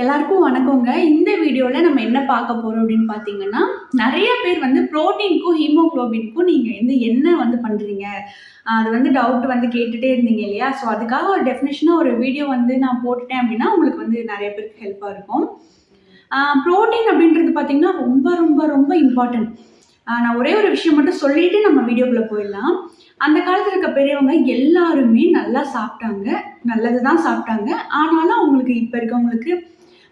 எல்லாருக்கும் வணக்கங்க. இந்த வீடியோவில் நம்ம என்ன பார்க்க போகிறோம் அப்படின்னு பார்த்தீங்கன்னா நிறைய பேர் வந்து ப்ரோட்டீனுக்கும் ஹீமோக்ளோபின்க்கும் நீங்கள் வந்து என்ன வந்து பண்ணுறீங்க அது வந்து டவுட் வந்து கேட்டுகிட்டே இருந்தீங்க இல்லையா? ஸோ அதுக்காக ஒரு டெஃபினேஷனாக ஒரு வீடியோ வந்து நான் போட்டுட்டேன் அப்படின்னா உங்களுக்கு வந்து நிறைய பேருக்கு ஹெல்ப்பாக இருக்கும். ப்ரோட்டீன் அப்படின்றது பார்த்தீங்கன்னா ரொம்ப ரொம்ப ரொம்ப இம்பார்ட்டன்ட் நான் ஒரே ஒரு விஷயம் மட்டும் சொல்லிட்டு நம்ம வீடியோக்குள்ளே போயிடலாம். அந்த காலத்தில் இருக்க பெரியவங்க எல்லாருமே நல்லா சாப்பிட்டாங்க. நல்லது தான் சாப்பிட்டாங்க. ஆனாலும் அவங்களுக்கு இப்போ இருக்கவங்களுக்கு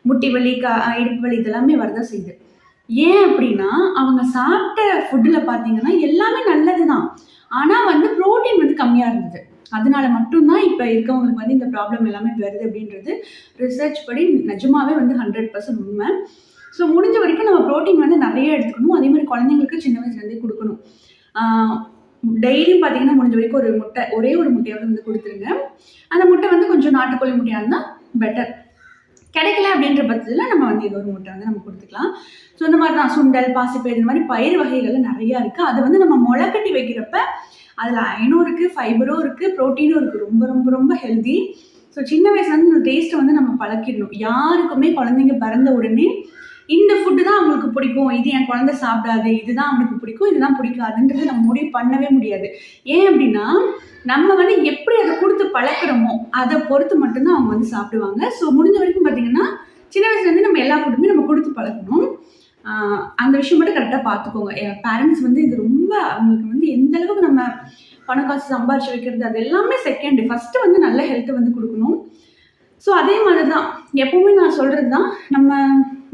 முட்டி வலி க இடுப்பு வலி இதெல்லாமே வரதான் செய்யுது. ஏன் அப்படின்னா அவங்க சாப்பிட்ட ஃபுட்டில் பார்த்தீங்கன்னா எல்லாமே நல்லது தான் ஆனால் வந்து ப்ரோட்டீன் வந்து கம்மியாக இருந்தது. அதனால மட்டும்தான் இப்போ இருக்கவங்களுக்கு வந்து இந்த ப்ராப்ளம் எல்லாமே வருது அப்படின்றது ரிசர்ச் படி நிஜமாவே வந்து ஹண்ட்ரட் பர்சன்ட் உண்மை. ஸோ முடிஞ்ச வரைக்கும் நம்ம ப்ரோட்டீன் வந்து நிறைய எடுத்துக்கணும். அதே மாதிரி குழந்தைங்களுக்கு சின்ன வயசுலேருந்தே கொடுக்கணும். டெய்லியும் பார்த்தீங்கன்னா முடிஞ்ச வரைக்கும் ஒரு முட்டை ஒரே ஒரு முட்டையாவது வந்து கொடுத்துருங்க. அந்த முட்டை வந்து கொஞ்சம் நாட்டுக்கோழி முட்டையாக இருந்தால் பெட்டர் கிடைக்கல அப்படின்ற பட்சத்தில் நம்ம வந்து ஏதோ ஒரு முட்டை வந்து நம்ம கொடுத்துக்கலாம். ஸோ இந்த மாதிரி தான் சுண்டல் பாசிப்பயிர் இந்த மாதிரி பயிர் வகைகள் நிறையா இருக்குது அதை வந்து நம்ம முளைக்கட்டி வைக்கிறப்ப அதில் அயனும் இருக்குது ஃபைபரும் இருக்குது ப்ரோட்டீனும் இருக்குது ரொம்ப ரொம்ப ரொம்ப ஹெல்தி ஸோ சின்ன வயசுலேருந்து இந்த டேஸ்ட்டை வந்து நம்ம பழக்கிடணும். யாருக்குமே குழந்தைங்க பிறந்த உடனே இந்த ஃபுட்டு தான் அவங்களுக்கு பிடிக்கும். இது என் குழந்தை சாப்பிடாது இதுதான் அவனுக்கு பிடிக்கும் இதுதான் பிடிக்காதுன்றது நம்ம முடிவு பண்ணவே முடியாது. ஏன் அப்படின்னா நம்ம வந்து எப்படி அதை கொடுத்து பழக்கிறோமோ அதை பொறுத்து மட்டும்தான் அவங்க வந்து சாப்பிடுவாங்க. ஸோ முடிஞ்ச வரைக்கும் பார்த்தீங்கன்னா சின்ன வயசுலேருந்து நம்ம எல்லா ஃபுட்டுமே நம்ம கொடுத்து பழக்கணும் அந்த விஷயம் மட்டும் கரெக்டாக பார்த்துக்கோங்க. பேரண்ட்ஸ் வந்து இது ரொம்ப அவங்களுக்கு வந்து எந்த அளவுக்கு நம்ம பணம் காசு சம்பாரிச்சு வைக்கிறது அது எல்லாமே செகண்ட் ஃபஸ்ட்டு வந்து நல்ல ஹெல்த்தை வந்து கொடுக்கணும். ஸோ அதே மாதிரி தான் எப்போவுமே நான் சொல்கிறது தான் நம்ம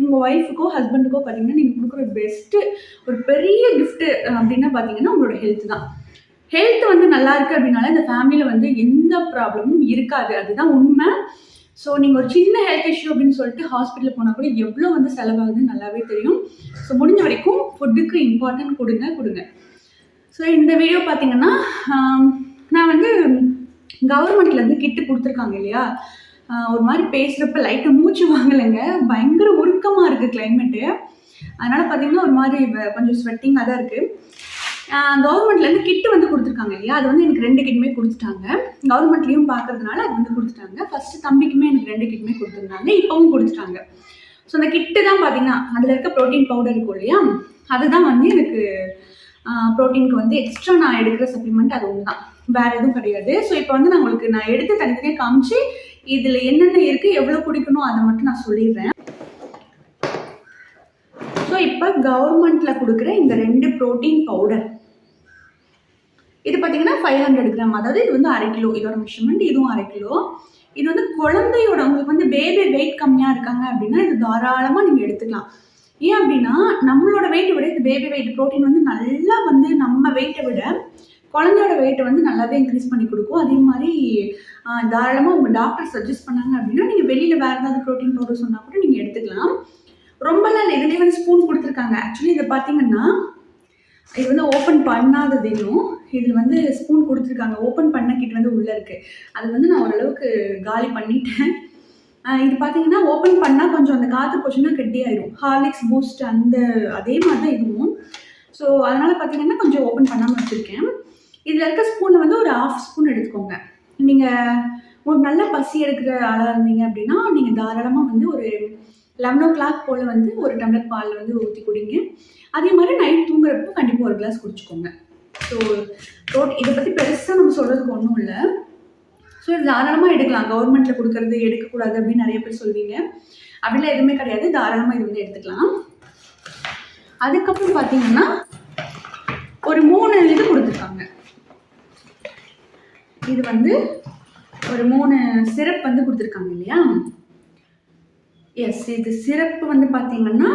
உங்கள் ஒய்ஃபுக்கோ ஹஸ்பண்டுக்கோ பார்த்தீங்கன்னா நீங்கள் கொடுக்குற பெஸ்ட்டு ஒரு பெரிய கிஃப்ட்டு அப்படின்னா பார்த்தீங்கன்னா உங்களோட ஹெல்த் தான். ஹெல்த் வந்து நல்லா இருக்குது அப்படின்னால இந்த ஃபேமிலியில் வந்து எந்த ப்ராப்ளமும் இருக்காது. அதுதான் உண்மை. ஸோ நீங்கள் ஒரு சின்ன ஹெல்த் இஷ்யூ அப்படின்னு சொல்லிட்டு ஹாஸ்பிட்டலில் போனால் கூட எவ்வளோ வந்து செலவாகுதுன்னு நல்லாவே தெரியும். ஸோ முடிஞ்ச வரைக்கும் ஃபுட்டுக்கு இம்பார்ட்டன்ட் கொடுங்க கொடுங்க. ஸோ இந்த வீடியோ பார்த்தீங்கன்னா நான் வந்து கவர்மெண்ட்லேருந்து கிட்டு கொடுத்துருக்காங்க இல்லையா? ஒரு மாதிரி பேசுகிறப்ப லைட்டாக மூச்சு வாங்கலைங்க. பயங்கர உருக்கமாக இருக்குது கிளைமேட்டு அதனால் பார்த்தீங்கன்னா ஒரு மாதிரி கொஞ்சம் ஸ்வெட்டிங்காக தான் இருக்குது கவர்மெண்ட்லேருந்து கிட்டு வந்து கொடுத்துருக்காங்க இல்லையா? அது வந்து எனக்கு ரெண்டு கிட்டுமே கொடுத்துட்டாங்க. கவர்மெண்ட்லேயும் பார்க்கறதுனால அது வந்து கொடுத்துட்டாங்க. ஃபஸ்ட்டு தம்பிக்குமே எனக்கு ரெண்டு கிட்டுமே கொடுத்துருந்தாங்க. இப்போவும் கொடுத்துட்டாங்க. ஸோ அந்த கிட்டு தான் பார்த்தீங்கன்னா அதில் இருக்க ப்ரோட்டீன் பவுடர் இருக்கும் இல்லையா? அதுதான் வந்து எனக்கு ப்ரோட்டீனுக்கு வந்து எக்ஸ்ட்ரா நான் எடுக்கிற சப்ளிமெண்ட் அது ஒன்று தான் வேறு எதுவும் கிடையாது. ஸோ இப்போ வந்து நான் உங்களுக்கு நான் எடுத்து தனித்தனியாக காமிச்சு இதில் என்னென்ன இருக்குது எவ்வளோ குடிக்கணும் அதை மட்டும் நான் சொல்லிடுறேன். ஸோ இப்போ கவர்மெண்ட்டில் கொடுக்குற இந்த ரெண்டு ப்ரோட்டீன் பவுடர் இது பார்த்தீங்கன்னா ஃபைவ் ஹண்ட்ரட் கிராம் அதாவது இது வந்து அரை கிலோ. இதோட மெஷர்மெண்ட் இதுவும் அரை கிலோ. இது வந்து குழந்தையோட உங்களுக்கு வந்து பேபி வெயிட் கம்மியாக இருக்காங்க அப்படின்னா இது தாராளமாக நீங்கள் எடுத்துக்கலாம். ஏன் அப்படின்னா நம்மளோட வெயிட்டை விட இது பேபி வெயிட் ப்ரோட்டீன் வந்து நல்லா வந்து நம்ம வெயிட்டை விட குழந்தையோட வெயிட்டை வந்து நல்லாவே இன்க்ரீஸ் பண்ணி கொடுக்கும். அதே மாதிரி தாராளமாக உங்கள் டாக்டர் சஜஸ்ட் பண்ணாங்க அப்படின்னா நீங்கள் வெளியில் வேறு ஏதாவது ப்ரோட்டீன் பவுடர் சொன்னால் கூட நீங்கள் எடுத்துக்கலாம். ரொம்ப நாள் இதுலேயே வந்து ஸ்பூன் கொடுத்துருக்காங்க. ஆக்சுவலி இதை பார்த்தீங்கன்னா இது வந்து ஓப்பன் பண்ணாதது இன்னும் இதில் வந்து ஸ்பூன் கொடுத்துருக்காங்க. ஓப்பன் பண்ண கிட்ட வந்து உள்ளே இருக்குது அது வந்து நான் ஓரளவுக்கு காலி பண்ணிட்டேன். இது பார்த்தீங்கன்னா ஓப்பன் பண்ணால் கொஞ்சம் அந்த காற்று போச்சுன்னா கெட்டியாயிடும் ஹார்லிக்ஸ் பூஸ்ட் அந்த அதே மாதிரி தான் இதுவும். ஸோ அதனால் பார்த்தீங்கன்னா கொஞ்சம் ஓப்பன் பண்ணாமல் வச்சுருக்கேன். இதில் இருக்க ஸ்பூனை வந்து ஒரு ஆஃப் ஸ்பூன் எடுத்துக்கோங்க. நீங்கள் ஒரு நல்ல பசி எடுக்கிற ஆளாக இருந்தீங்க அப்படின்னா நீங்கள் தாராளமாக வந்து ஒரு லெவன் ஓ கிளாக் போல் வந்து ஒரு டம்ளர் பால் வந்து ஊற்றி குடிங்க. அதே மாதிரி நைட் தூங்குறப்போ கண்டிப்பாக ஒரு கிளாஸ் குடிச்சிக்கோங்க. ஸோ ரோட் இதை பற்றி பெருசாக நம்ம சொல்கிறதுக்கு ஒன்றும் இல்லை. ஸோ இது தாராளமாக எடுக்கலாம். கவர்மெண்ட்டில் கொடுக்கறது எடுக்கக்கூடாது அப்படின்னு நிறைய பேர் சொல்வீங்க. அப்படிலாம் எதுவுமே கிடையாது. தாராளமாக இது வந்து எடுத்துக்கலாம். அதுக்கப்புறம் பார்த்தீங்கன்னா ஒரு மூணு இது கொடுத்துருக்காங்க. இது வந்து ஒரு மூணு சிரப் வந்து கொடுத்துருக்காங்க இல்லையா? எஸ் இது சிறப்பு வந்து பார்த்தீங்கன்னா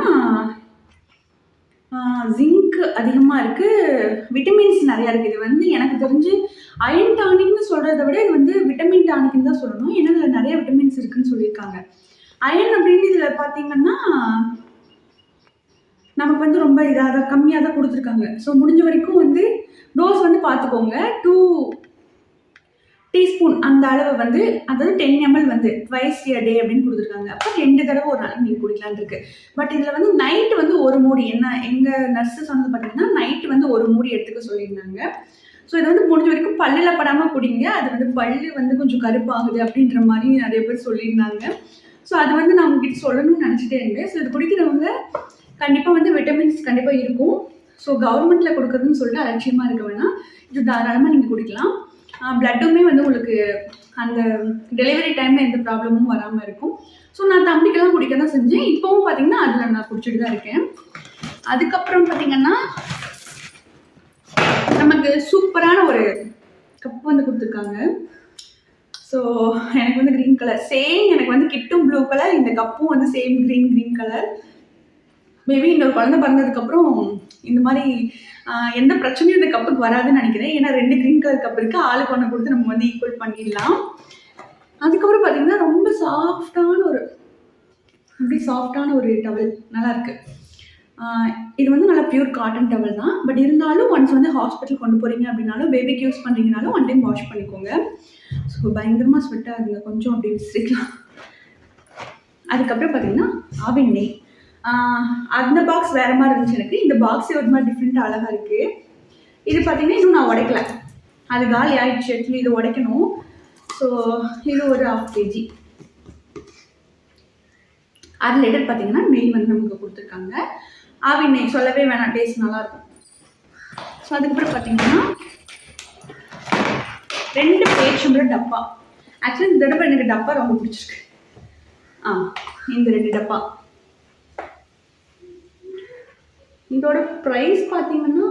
ஜிங்க் அதிகமாக இருக்குது விட்டமின்ஸ் நிறையா இருக்குது இது வந்து எனக்கு தெரிஞ்சு அயன் டானிக்னு சொல்கிறத விட இது வந்து விட்டமின் டானிக்னு தான் சொல்லணும். ஏன்னா இதில் நிறைய விட்டமின்ஸ் இருக்குதுன்னு சொல்லியிருக்காங்க. அயன் அப்படின்னு இதில் பார்த்தீங்கன்னா நமக்கு வந்து ரொம்ப இதாக தான் கம்மியாக தான் கொடுத்துருக்காங்க. ஸோ முடிஞ்ச வரைக்கும் வந்து டோஸ் வந்து பார்த்துக்கோங்க. டூ டீஸ்பூன் அந்த அளவு வந்து அதாவது டென் எம்எல் வந்து ட்வைஸ் இயர் டே அப்படின்னு கொடுத்துருக்காங்க. அப்போ ரெண்டு தடவை ஒரு நாளைக்கு நீங்கள் குடிக்கலாம் இருக்கு. பட் இதில் வந்து நைட்டு வந்து ஒரு மூடி என்ன எங்கள் நர்சஸ் வந்து பார்த்தீங்கன்னா நைட்டு வந்து ஒரு மூடி எடுத்துக்க சொல்லியிருந்தாங்க. ஸோ இதை வந்து முடிஞ்ச வரைக்கும் பல்லில் படாமல் குடிங்க. அது வந்து பல்லு வந்து கொஞ்சம் கருப்பாகுது அப்படின்ற மாதிரி நிறைய பேர் சொல்லியிருந்தாங்க. ஸோ அது வந்து நான் உங்ககிட்ட சொல்லணும்னு நினச்சிட்டே இருந்தேன். ஸோ இது குடிக்கிறவங்க கண்டிப்பாக வந்து விட்டமின்ஸ் கண்டிப்பாக இருக்கும். ஸோ கவர்மெண்ட்டில் கொடுக்குறதுன்னு சொல்லிட்டு அலட்சியமாக இருக்க வேணாம். இது தாராளமாக நீங்கள் குடிக்கலாம். ப்ளட்டுமே வந்து உங்களுக்கு அந்த டெலிவரி டைமில் எந்த ப்ராப்ளமும் வராமல் இருக்கும். ஸோ நான் தம்பிக்கெல்லாம் குடிக்க தான் செஞ்சேன். இப்போவும் பார்த்தீங்கன்னா அதில் நான் குடிச்சிட்டு தான் இருக்கேன். அதுக்கப்புறம் பார்த்தீங்கன்னா நமக்கு சூப்பரான ஒரு கப் வந்து கொடுத்துருக்காங்க. ஸோ எனக்கு வந்து க்ரீன் கலர் சேம் எனக்கு வந்து கிட்டும் ப்ளூ கலர் இந்த கப்பும் வந்து same green green colour maybe இன்னொரு குழந்தை பிறந்ததுக்கப்புறம் இந்த மாதிரி எந்த பிரச்சனையும் இந்த கப்புக்கு வராதுன்னு நினைக்கிறேன். ஏன்னா ரெண்டு க்ரீன் கலர் கப் இருக்குது ஆளுக்கு ஒன்று கொடுத்து நம்ம வந்து ஈக்குவல் பண்ணிடலாம். அதுக்கப்புறம் பார்த்தீங்கன்னா ரொம்ப சாஃப்டான ஒரு அப்படி சாஃப்டான ஒரு டவல் நல்லா இருக்கு இது வந்து நல்லா பியூர் காட்டன் டவல் தான். பட் இருந்தாலும் ஒன்ஸ் வந்து ஹாஸ்பிட்டல் கொண்டு போகிறீங்க அப்படின்னாலும் பேபிக்கு யூஸ் பண்ணுறீங்கனாலும் ஒன் டைம் வாஷ் பண்ணிக்கோங்க. ஸோ பயங்கரமாக ஸ்வெட்டாக ஆகுதுங்க கொஞ்சம் அப்படி விசிக்கலாம் அதுக்கப்புறம் பார்த்தீங்கன்னா ஆவின் நெய். அந்த பாக்ஸ் வேறு மாதிரி இருந்துச்சு எனக்கு. இந்த பாக்ஸே ஒரு மாதிரி டிஃப்ரெண்ட்டாக அழகாக இருக்குது இது பார்த்தீங்கன்னா இன்னும் நான் உடைக்கல. அது காலி ஆயிடுச்சு. ஆக்சுவலி இது உடைக்கணும். ஸோ இது ஒரு ஹாஃப் கேஜி அரை லிட்டர் பார்த்தீங்கன்னா நெய் வந்து நமக்கு கொடுத்துருக்காங்க. ஆவி நெய் சொல்லவே வேணாம். டேஸ்ட் நல்லாயிருக்கும். ஸோ அதுக்கப்புறம் பார்த்தீங்கன்னா ரெண்டு பேச்சம்பளம் டப்பா. ஆக்சுவலி இந்த தடவை எனக்கு டப்பா ரொம்ப பிடிச்சிருக்கு. ஆ இந்த ரெண்டு டப்பா. இதோட ப்ரைஸ் பார்த்தீங்கன்னா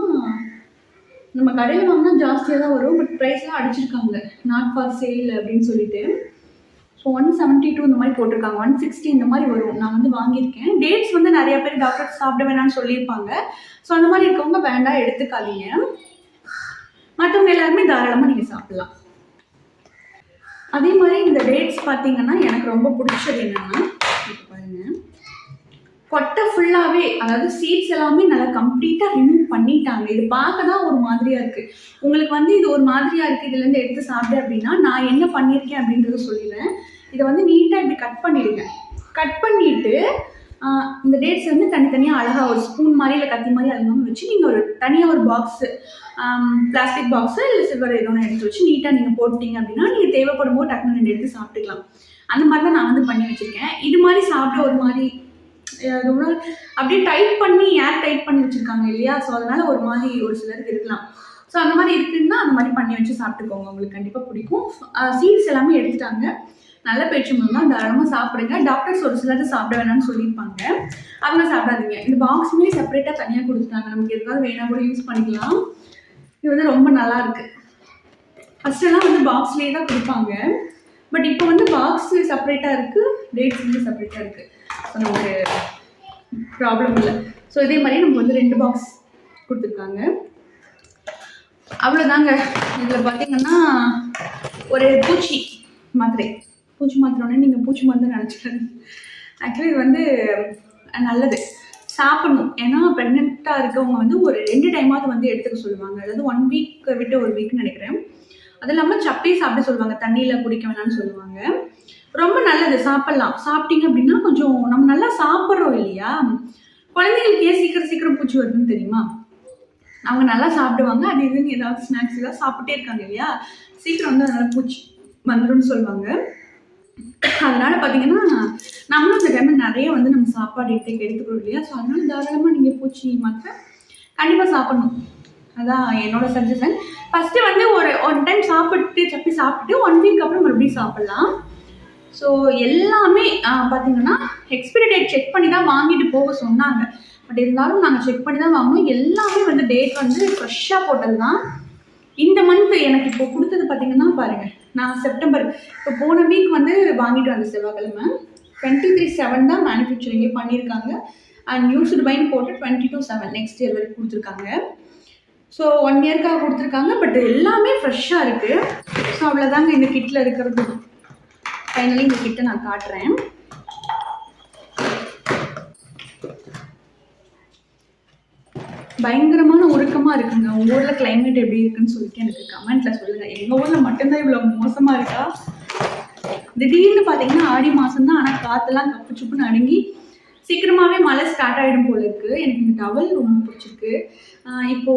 நம்ம கடையில் வாங்கினா ஜாஸ்தியாக தான் வரும் பட் ப்ரைஸ்லாம் அடிச்சிருக்காங்க. நாட் ஃபார் சேல் அப்படின்னு சொல்லிட்டு. ஸோ ஒன் செவன்ட்டி டூ இந்த மாதிரி போட்டிருக்காங்க. ஒன் சிக்ஸ்டி இந்த மாதிரி வரும். நான் வந்து வாங்கியிருக்கேன். டேட்ஸ் வந்து நிறைய பேர் டாக்டர் சாப்பிட வேணாம்னு சொல்லியிருப்பாங்க. ஸோ அந்த மாதிரி இருக்கவங்க வேண்டாம் எடுத்துக்காதீங்க. மற்றவங்க எல்லாருமே தாராளமாக நீங்கள் சாப்பிடலாம். அதே மாதிரி இந்த டேட்ஸ் பார்த்தீங்கன்னா எனக்கு ரொம்ப பிடிச்சது என்னென்னா பாருங்கள் கொட்டை ஃபுல்லாகவே அதாவது சீட்ஸ் எல்லாமே நல்லா கம்ப்ளீட்டாக ரிமூவ் பண்ணிட்டாங்க. இது பார்க்க தான் ஒரு மாதிரியாக இருக்குது உங்களுக்கு வந்து இது ஒரு மாதிரியாக இருக்குது இதுலேருந்து எடுத்து சாப்பிட்டேன் அப்படின்னா நான் என்ன பண்ணியிருக்கேன் அப்படின்றத சொல்லிடுறேன். இதை வந்து நீட்டாக இப்படி கட் பண்ணிடுங்க. கட் பண்ணிவிட்டு இந்த டேட்ஸ் வந்து தனித்தனியாக அழகாக ஒரு ஸ்பூன் மாதிரி இல்லை கத்தி மாதிரி அது மாதிரி வச்சு நீங்கள் ஒரு தனியாக ஒரு பாக்ஸு பிளாஸ்டிக் பாக்ஸு இல்லை சில்வர் ஏதோ ஒன்று எடுத்து வச்சு நீட்டாக நீங்கள் போட்டீங்க அப்படின்னா நீங்கள் தேவைப்படும் போது டக்குனு ரெண்டு எடுத்து சாப்பிட்டுக்கலாம். அந்த மாதிரி தான் நான் வந்து பண்ணி வச்சுருக்கேன். இது மாதிரி சாப்பிட ஒரு மாதிரி ரொம்ப நாள் அப்படியே டைட் பண்ணி ஏர் டைட் பண்ணி வச்சுருக்காங்க இல்லையா? ஸோ அதனால ஒரு மாதிரி ஒரு சிலருக்கு இருக்கலாம். ஸோ அந்த மாதிரி இருக்குன்னா அந்த மாதிரி பண்ணி வச்சு சாப்பிட்டுக்கோங்க. உங்களுக்கு கண்டிப்பாக பிடிக்கும். சீட்ஸ் எல்லாமே எடுத்துட்டாங்க. நல்ல பேச்சு தான் தாராளமாக சாப்பிடுங்க. டாக்டர்ஸ் ஒரு சிலர் சாப்பிட வேணாம்னு சொல்லியிருப்பாங்க. அவங்க சாப்பிடாதீங்க. இந்த பாக்ஸுமே செப்பரேட்டாக தனியாக கொடுத்துட்டாங்க. நமக்கு எதுக்காவது வேணா கூட யூஸ் பண்ணிக்கலாம். இது வந்து ரொம்ப நல்லா இருக்கு. ஃபஸ்ட்டெல்லாம் எல்லாம் வந்து பாக்ஸ்லேயே தான் கொடுப்பாங்க. பட் இப்போ வந்து பாக்ஸ் செப்பரேட்டாக இருக்குது டேட்ஸ் வந்து செப்பரேட்டாக இருக்குது அந்த ஒரு ப்ராப்ளம் இல்லை. ஸோ இதே மாதிரி நமக்கு வந்து ரெண்டு பாக்ஸ் கொடுத்துருக்காங்க. அவ்வளோதாங்க இதில் பார்த்தீங்கன்னா ஒரு பூச்சி மாத்திரை. பூச்சி மாத்திரைன்னு நீங்கள் பூச்சி மருந்து நினச்சிக்காது ஆக்சுவலி இது வந்து நல்லது. சாப்பிடணும். ஏன்னா ப்ரெக்னெண்ட்டாக இருக்கவங்க வந்து ஒரு ரெண்டு டைமாவது வந்து எடுத்துக்க சொல்லுவாங்க. அதாவது ஒன் வீக் விட்டு ஒரு வீக்னு நினைக்கிறேன். அது இல்லாமல் சப்பி சாப்பிட சொல்லுவாங்க. தண்ணியில் குடிக்க வேணாம்னு சொல்லுவாங்க. ரொம்ப நல்லது சாப்பிட்லாம். சாப்பிட்டீங்க அப்படின்னா கொஞ்சம் நம்ம நல்லா சாப்பிட்றோம் இல்லையா? குழந்தைங்களுக்கு ஏன் சீக்கிரம் சீக்கிரம் பூச்சி வருதுன்னு தெரியுமா? அவங்க நல்லா சாப்பிடுவாங்க. அது இதுன்னு ஏதாவது ஸ்நாக்ஸ் ஏதாவது சாப்பிட்டே இருக்காங்க இல்லையா? சீக்கிரம் வந்து அதனால பூச்சி வந்துடும் சொல்லுவாங்க. அதனால பார்த்தீங்கன்னா நம்மளும் இந்த டைமில் நிறைய வந்து நம்ம சாப்பாடு எடுத்து எடுத்துக்கிறோம் இல்லையா? ஸோ அதனால தாராளமாக நீங்கள் பூச்சி மாத்திரை கண்டிப்பாக சாப்பிடணும். அதான் என்னோட சஜஷன் ஃபஸ்ட்டு வந்து ஒரு ஒன் டைம் சாப்பிட்டு சப்பி சாப்பிட்டு ஒன் வீக் அப்புறம் மறுபடியும் சாப்பிட்லாம். ஸோ எல்லாமே பார்த்தீங்கன்னா எக்ஸ்பிரி டேட் செக் பண்ணி தான் வாங்கிட்டு போக சொன்னாங்க. பட் இருந்தாலும் நாங்கள் செக் பண்ணி தான் வாங்கினோம். எல்லாமே வந்து டேட் வந்து ஃப்ரெஷ்ஷாக போட்டது தான் இந்த மந்த் எனக்கு இப்போ கொடுத்தது பார்த்தீங்கன்னா பாருங்கள் நான் செப்டம்பர் இப்போ போன வீக் வந்து வாங்கிட்டு வந்த செவ்வாய்க்கிழமை. டுவெண்ட்டி த்ரீ செவன் தான் மேனுஃபேக்சரிங்கே பண்ணியிருக்காங்க. அண்ட் யூஸ்டு பைன்னு போட்டு twenty two seven next year வரைக்கும் கொடுத்துருக்காங்க. ஸோ ஒன் இயர்க்காக கொடுத்துருக்காங்க. பட் எல்லாமே ஃப்ரெஷ்ஷாக இருக்குது ஸோ அவ்வளோதாங்க இந்த கிட்டில் இருக்கிறது. ஃபைனலி இந்த கிட்ட நான் காட்டுறேன். பயங்கரமான உருக்கமாக இருக்குங்க. உங்கள் ஊரில் கிளைமேட் எப்படி இருக்குன்னு சொல்லிட்டு எனக்கு கமெண்ட்டில் சொல்லுங்கள் எங்கள் ஊரில் மட்டும்தான் இவ்வளோ மோசமாக இருக்கா? திடீர்னு பார்த்தீங்கன்னா ஆடி மாதம் தான் ஆனால் காற்றெல்லாம் கப்பு சுப்புன்னு அடங்கி சீக்கிரமாகவே மழை ஸ்டார்ட் ஆகிடும் போல இருக்குது எனக்கு இந்த டவல் ரொம்ப பிடிச்சிருக்கு. இப்போது இப்போ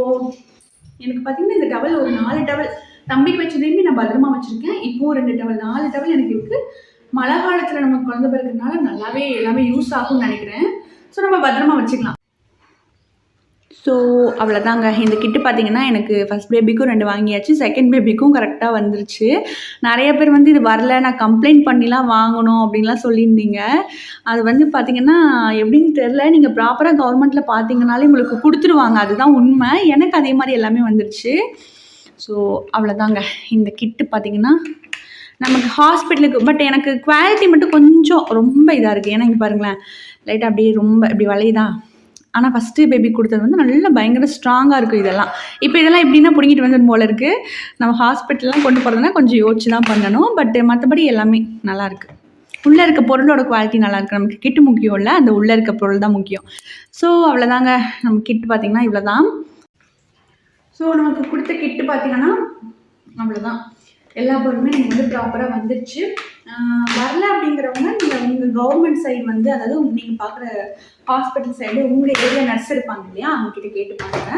எனக்கு பார்த்தீங்கன்னா இந்த டவல் ஒரு நாலு டவல் தம்பிக்கு வச்சதையுமே நான் பத்திரமா வச்சுருக்கேன். இப்போது ரெண்டு டவல் நாலு டவல் எனக்கு இருக்குது மழை காலத்தில் நம்ம குழந்தை பிறகுனால நல்லாவே எல்லாமே யூஸ் ஆகும்னு நினைக்கிறேன். ஸோ நம்ம பத்திரமா வச்சுக்கலாம். ஸோ அவ்வளோதாங்க இந்த கிட்டு பார்த்தீங்கன்னா எனக்கு ஃபஸ்ட் பேபிக்கும் ரெண்டு வாங்கியாச்சு. செகண்ட் பேபிக்கும் கரெக்டாக வந்துருச்சு. நிறைய பேர் வந்து இது வரல நான் கம்ப்ளைண்ட் பண்ணிலாம் வாங்கணும் அப்படின்லாம் சொல்லியிருந்தீங்க. அது வந்து பார்த்தீங்கன்னா எப்படின்னு தெரில நீங்கள் ப்ராப்பராக கவர்மெண்ட்டில் பார்த்தீங்கனாலே உங்களுக்கு கொடுத்துருவாங்க. அதுதான் உண்மை. எனக்கு அதே மாதிரி எல்லாமே வந்துருச்சு. ஸோ அவ்வளோதாங்க இந்த கிட்டு பார்த்தீங்கன்னா நமக்கு ஹாஸ்பிட்டலுக்கு பட் எனக்கு குவாலிட்டி மட்டும் கொஞ்சம் ரொம்ப இதாக இருக்குது ஏன்னா இங்கே பாருங்களேன் லைட்டாக அப்படியே ரொம்ப இப்படி வளையுதா? ஆனால் ஃபஸ்ட்டு பேபி கொடுத்தது வந்து நல்லா பயங்கர ஸ்ட்ராங்காக இருக்கும் இதெல்லாம். இப்போ இதெல்லாம் எப்படின்னா பிடிங்கிட்டு வந்துடும் போல இருக்குது நம்ம ஹாஸ்பிட்டல்லாம் கொண்டு போகிறதுனா கொஞ்சம் யோசிச்சு தான் பண்ணணும். பட் மற்றபடி எல்லாமே நல்லாயிருக்கு உள்ளே இருக்க பொருளோட குவாலிட்டி நல்லாயிருக்கு நமக்கு கிட்டு முக்கியம் இல்லை அந்த உள்ளே இருக்க பொருள் தான் முக்கியம். ஸோ அவ்வளோதாங்க நம்ம கிட்டு பார்த்திங்கன்னா இவ்வளோ தான் ஸோ நமக்கு கொடுத்த கிட்டு பார்த்தீங்கன்னா அவ்வளோதான் எல்லா பொருளுமே நீங்கள் வந்து ப்ராப்பராக வந்துடுச்சு வரல அப்படிங்கிறவங்க நீங்கள் உங்கள் கவர்மெண்ட் சைடு வந்து அதாவது நீங்கள் பார்க்குற ஹாஸ்பிட்டல் சைடு உங்கள் ஏரியா நர்ஸ் இருப்பாங்க இல்லையா அவங்கக்கிட்ட கேட்டு பாருங்க.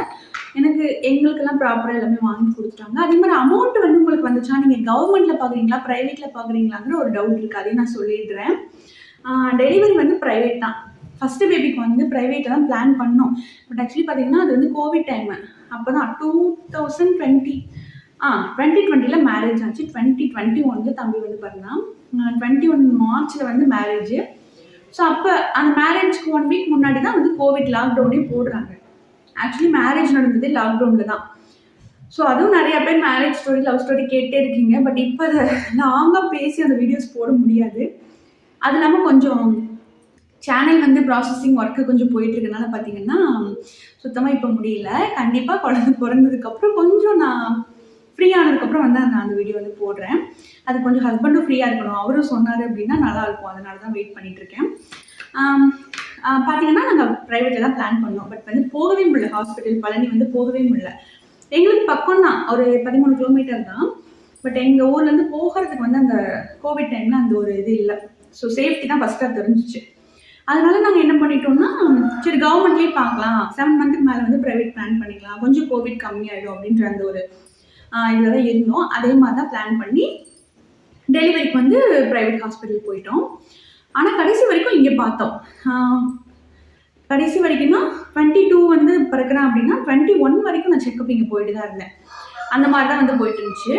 எனக்கு எங்களுக்கெல்லாம் ப்ராப்பராக எல்லாமே வாங்கி கொடுத்துட்டாங்க. அதே மாதிரி அமௌண்ட் வந்து உங்களுக்கு வந்துச்சா நீங்கள் கவர்மெண்ட்டில் பார்க்குறீங்களா ப்ரைவேட்டில் பார்க்குறீங்களாங்கிற ஒரு டவுட் இருக்குது அதையும் நான் சொல்லிடுறேன். டெலிவரி வந்து ப்ரைவேட் தான். ஃபஸ்ட்டு பேபிக்கு வந்து ப்ரைவேட்டில் தான் பிளான் பண்ணோம். பட் ஆக்சுவலி பார்த்தீங்கன்னா அது வந்து கோவிட் டைமு அப்போ தான் டூ தௌசண்ட் டுவெண்ட்டி ஆ டுவெண்ட்டி டுவெண்ட்டியில் மேரேஜ் ஆச்சு. டுவெண்ட்டி டுவெண்ட்டி ஒன்ல தம்பி வந்து பிறந்தான் டுவெண்ட்டி ஒன் மார்ச்சில் வந்து மேரேஜ் ஸோ அப்போ அந்த மேரேஜ்க்கு ஒன் வீக் முன்னாடி தான் வந்து கோவிட் லாக்டவுனே போடுறாங்க. ஆக்சுவலி மேரேஜ் நடந்தது லாக்டவுனில் தான். ஸோ அதுவும் நிறைய பேர் மேரேஜ் ஸ்டோரி லவ் ஸ்டோரி கேட்டே இருக்கீங்க. பட் இப்போ அதை லாங்காக பேசி அந்த வீடியோஸ் போட முடியாது. அது இல்லாமல் கொஞ்சம் சேனல் வந்து ப்ராசஸிங் ஒர்க்கு கொஞ்சம் போயிட்டு இருக்கனால பார்த்தீங்கன்னா சுத்தமாக இப்போ முடியல. கண்டிப்பாக குழந்தை பிறந்ததுக்கப்புறம் கொஞ்சம் நான் ஃப்ரீ ஆனதுக்கப்புறம் வந்து நான் அந்த வீடியோ வந்து போடுறேன். அது கொஞ்சம் ஹஸ்பண்டும் ஃப்ரீயாக இருக்கணும். அவரும் சொன்னார் அப்படின்னா நல்லா இருக்கும். அதனால தான் வெயிட் பண்ணிகிட்ருக்கேன் பார்த்தீங்கன்னா நாங்கள் ப்ரைவேட்டில் தான் பிளான் பண்ணோம். பட் வந்து போகவே முடியல. ஹாஸ்பிட்டல் பழனி வந்து போகவே முடியல. எங்களுக்கு பக்கம் தான். ஒரு பதிமூணு கிலோமீட்டர் தான். பட் எங்கள் ஊர்லேருந்து போகிறதுக்கு வந்து அந்த கோவிட் டைமில் அந்த ஒரு இது இல்லை. ஸோ சேஃப்டி தான் ஃபஸ்ட்டாக தெரிஞ்சிச்சு. அதனால நாங்கள் என்ன பண்ணிட்டோம்னா சரி கவர்மெண்ட்லேயே பார்க்கலாம். செவன் மந்த்துக்கு மேலே வந்து ப்ரைவேட் பிளான் பண்ணிக்கலாம். கொஞ்சம் கோவிட் கம்மியாயிடும் அப்படின்ற அந்த ஒரு இதில் தான் இருந்தோம். அதே மாதிரி தான் பிளான் பண்ணி டெலிவரிக்கு வந்து ப்ரைவேட் ஹாஸ்பிட்டல் போயிட்டோம். ஆனால் கடைசி வரைக்கும் இங்கே பார்த்தோம். கடைசி வரைக்கும்னா டுவெண்ட்டி டூ வந்து பிறக்கிறேன் அப்படின்னா டுவெண்ட்டி ஒன் வரைக்கும் நான் செக்கப் இங்கே போயிட்டு தான் இருந்தேன். அந்த மாதிரி தான் வந்து போயிட்டு இருந்துச்சு.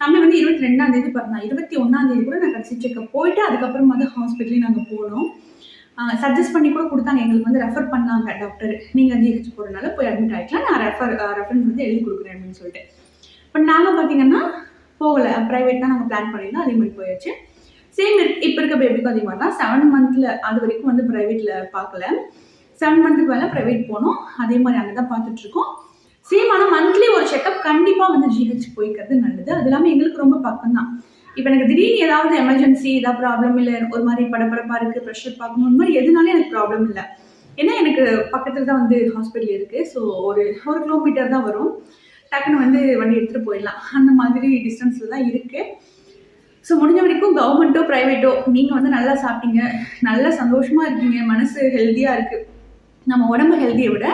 தம்பி வந்து இருபத்தி ரெண்டாம் தேதி பிறந்தான். இருபத்தி ஒன்றாம் தேதி கூட நான் கடைசி செக்கப் போயிட்டு அதுக்கப்புறம் தான் ஹாஸ்பிட்டலே நாங்கள் போனோம். சஜஸ்ட் பண்ணி கூட கொடுத்தாங்க. எங்களுக்கு வந்து ரெஃபர் பண்ணாங்க டாக்டர் நீங்கள் ஜிஹெச் போகிறனால போய் அட்மிட் ஆகிக்கலாம் நான் ரெஃபர் ரெஃபரன்ஸ் வந்து எழுதி கொடுக்குறேன் அப்படின்னு சொல்லிட்டு. இப்போ நாங்கள் பார்த்தீங்கன்னா போகலை. ப்ரைவேட் தான் நாங்கள் பிளான் பண்ணியிருந்தோம். அதே மாதிரி போயாச்சு. சேம் இப்போ இருக்க பேபிக்கும் அதே மாதிரி தான் செவன் மந்த்தில் அது வரைக்கும் வந்து ப்ரைவேட்டில் பார்க்கல செவன் மந்த்துக்கு மேலே ப்ரைவேட் போனோம். அதே மாதிரி அங்கே தான் பார்த்துட்ருக்கோம் சேம் ஆனால் மந்த்லி ஒரு செக்கப் கண்டிப்பாக வந்து ஜிஹெச் போய்க்கிறது நல்லது. அது இல்லாமல் எங்களுக்கு ரொம்ப பக்கம் தான் இப்போ எனக்கு திடீர்னு ஏதாவது எமர்ஜென்சி ஏதாவது ப்ராப்ளம் இல்லை ஒரு மாதிரி படபடப்பாக இருக்குது ப்ரெஷர் பார்க்கணும் இந்த மாதிரி எதுனாலும் எனக்கு ப்ராப்ளம் இல்லை. ஏன்னா எனக்கு பக்கத்தில் தான் வந்து ஹாஸ்பிட்டல் இருக்குது ஸோ ஒரு ஒரு கிலோமீட்டர் தான் வரும். டக்குன்னு வந்து வண்டி எடுத்துகிட்டு போயிடலாம். அந்த மாதிரி டிஸ்டன்ஸில் தான் இருக்குது ஸோ முடிஞ்ச வரைக்கும் கவர்மெண்ட்டோ ப்ரைவேட்டோ நீங்கள் வந்து நல்லா சாப்பிட்டீங்க. நல்லா சந்தோஷமாக இருக்கீங்க. மனசு ஹெல்த்தியாக இருக்குது நம்ம உடம்பு ஹெல்த்தியை விட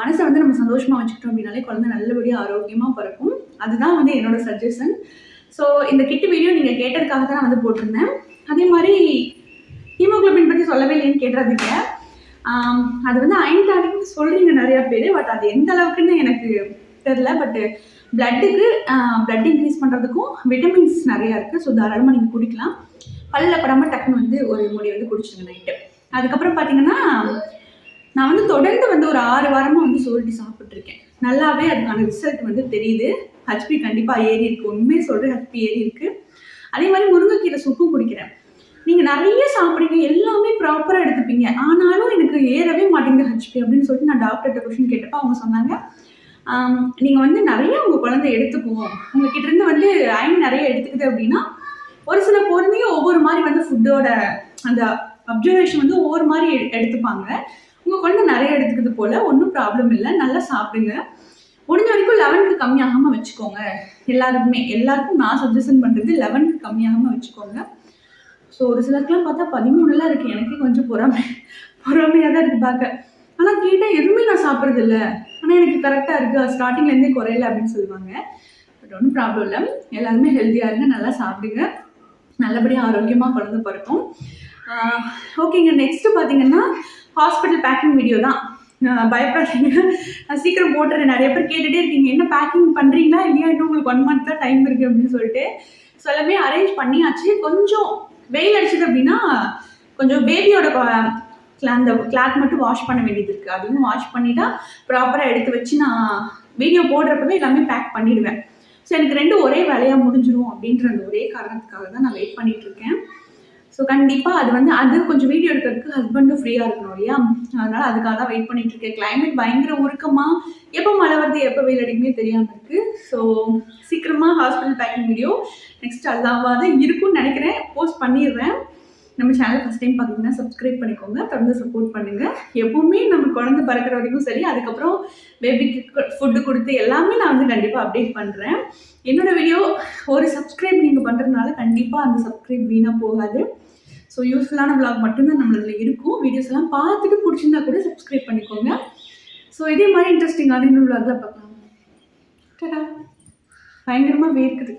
மனசை வந்து நம்ம சந்தோஷமாக வச்சுக்கிட்டோம் அப்படின்னாலே குழந்தை நல்லபடியாக ஆரோக்கியமாக பிறக்கும். அதுதான் வந்து என்னோட சஜஷன் ஸோ இந்த கிட்டு வீடியோ நீங்கள் கேட்டதுக்காக தான் நான் வந்து போட்டிருந்தேன். அதே மாதிரி ஹீமோக்ளோபின் பற்றி சொல்லவே இல்லைன்னு கேட்டுறாதீங்க. அது வந்து அயன் டானிக் சொல்கிறீங்க நிறையா பேர் பட் அது எந்த அளவுக்குன்னு எனக்கு தெரில பட்டு பிளட்டுக்கு பிளட் இன்க்ரீஸ் பண்ணுறதுக்கும் விட்டமின்ஸ் நிறையா இருக்குது ஸோ தாராளமாக நீங்கள் குடிக்கலாம். பல்ல படாமல் டக்குன்னு வந்து ஒரு முடி வந்து குடிச்சிருங்க நைட்டு அதுக்கப்புறம் பார்த்தீங்கன்னா நான் வந்து தொடர்ந்து வந்து ஒரு ஆறு வாரமாக வந்து சோல்டி சாப்பிட்ருக்கேன் நல்லாவே அதுக்கான ரிசல்ட் வந்து தெரியுது. ஹச்பி கண்டிப்பாக ஏறி இருக்கு. உண்மையை சொல்கிறேன் ஹச்பி ஏறி இருக்கு. அதே மாதிரி முருங்கைக்கீரை சூப்பும் குடிக்கிறேன். நீங்கள் நிறைய சாப்பிட்றீங்க எல்லாமே ப்ராப்பராக எடுத்துப்பீங்க. ஆனாலும் எனக்கு ஏறவே மாட்டேங்குது ஹச்பி அப்படின்னு சொல்லிட்டு நான் டாக்டர்கிட்ட கொஷின் கேட்டப்போ அவங்க சொன்னாங்க நீங்கள் வந்து நிறைய உங்கள் குழந்தை எடுத்துக்குவோம். உங்ககிட்ட இருந்து வந்து அயன் நிறைய எடுத்துக்குது அப்படின்னா ஒரு சில குழந்தைங்க ஒவ்வொரு மாதிரி வந்து ஃபுட்டோட அந்த அப்சர்வேஷன் வந்து ஒவ்வொரு மாதிரி எடு- எடுத்துப்பாங்க. உங்கள் குழந்தை நிறைய எடுத்துக்குது போல் ஒன்றும் ப்ராப்ளம் இல்லை. நல்லா சாப்பிடுங்க. முடிஞ்ச வரைக்கும் லெவனுக்கு கம்மியாகாமல் வச்சுக்கோங்க. எல்லாருக்குமே எல்லாருக்கும் நான் சஜஷன் பண்ணுறது லெவனுக்கு கம்மியாகாமல் வச்சுக்கோங்க. ஸோ ஒரு சிலருக்குலாம் பார்த்தா பதிமூணுலாம் இருக்குது எனக்கே கொஞ்சம் பொறாமை பொறாமையாக தான் இருக்குது பார்க்க. ஆனால் கேட்டால் எதுவுமே நான் சாப்பிட்றது இல்லை. ஆனால் எனக்கு கரெக்டாக இருக்குது ஸ்டார்டிங்லேருந்தே குறையல அப்படின்னு சொல்லுவாங்க. பட் ஒன்றும் ப்ராப்ளம் இல்லை. எல்லாருமே ஹெல்த்தியாக இருங்க. நல்லா சாப்பிடுங்க. நல்லபடியாக ஆரோக்கியமாக குழந்தை பிறக்கும். ஓகேங்க நெக்ஸ்ட்டு பார்த்தீங்கன்னா ஹாஸ்பிட்டல் பேக்கிங் வீடியோ தான். பயப்படுறீங்க பயப்படாதீங்க. சீக்கிரம் போட்டுறேன். நிறைய பேர் கேட்டுகிட்டே இருக்கீங்க. என்ன பேக்கிங் பண்ணுறீங்களா இல்லையா? இன்னும் உங்களுக்கு ஒன் மந்த் தான் டைம் இருக்குது அப்படின்னு சொல்லிட்டு ஸோ எல்லாமே அரேஞ்ச் பண்ணியாச்சு. கொஞ்சம் வெயில் அடிச்சது அப்படின்னா கொஞ்சம் பேபியோட அந்த கிளாத் மட்டும் வாஷ் பண்ண வேண்டியது இருக்குது அதையும் வாஷ் பண்ணிட்டா ப்ராப்பராக எடுத்து வச்சு நான் வீடியோ போடுறப்பவே எல்லாமே பேக் பண்ணிடுவேன். ஸோ எனக்கு ரெண்டும் ஒரே வேலையாக முடிஞ்சிடும் அப்படின்ற அந்த ஒரே காரணத்துக்காக தான் நான் வெயிட் பண்ணிகிட்ருக்கேன் ஸோ கண்டிப்பாக அது வந்து அது கொஞ்சம் வீடியோ எடுக்கிறதுக்கு ஹஸ்பண்டும் ஃப்ரீயாக இருக்கணும் இல்லையா? அதனால் அதுக்காக தான் வெயிட் பண்ணிட்டு இருக்கேன். கிளைமேட் பயங்கர உருக்கமாக எப்போ மழை வருது எப்போ வெயில் அடிக்குமே தெரியாமல் இருக்குது ஸோ சீக்கிரமாக ஹாஸ்பிட்டல் பேக்கிங் வீடியோ நெக்ஸ்ட் அல்லாவாக தான் இருக்கும்னு நினைக்கிறேன். போஸ்ட் பண்ணிடுறேன். நம்ம சேனல் ஃபஸ்ட் டைம் பார்த்தீங்கன்னா சப்ஸ்கிரைப் பண்ணிக்கோங்க. தொடர்ந்து சப்போர்ட் பண்ணுங்கள் எப்பவுமே நம்ம குழந்தை பிறக்கிற வரைக்கும் சரி அதுக்கப்புறம் பேபிக்கு ஃபுட்டு கொடுத்து எல்லாமே நான் வந்து கண்டிப்பாக அப்டேட் பண்ணுறேன் என்னோட வீடியோ ஒரு சப்ஸ்கிரைப் நீங்கள் பண்ணுறதுனால கண்டிப்பாக அந்த சப்ஸ்கிரைப் வீணாக போகாது. ஸோ யூஸ்ஃபுல்லான vlog மட்டும்தான் நம்மளதுல இருக்கும். வீடியோஸ் எல்லாம் பார்த்துட்டு பிடிச்சிருந்தா கூட சப்ஸ்கிரைப் பண்ணிக்கோங்க. ஸோ இதே மாதிரி இன்ட்ரெஸ்டிங்கான இன்னொரு vlogல பார்க்கலாம். டடா பயங்கரமாக வேர்க்குது.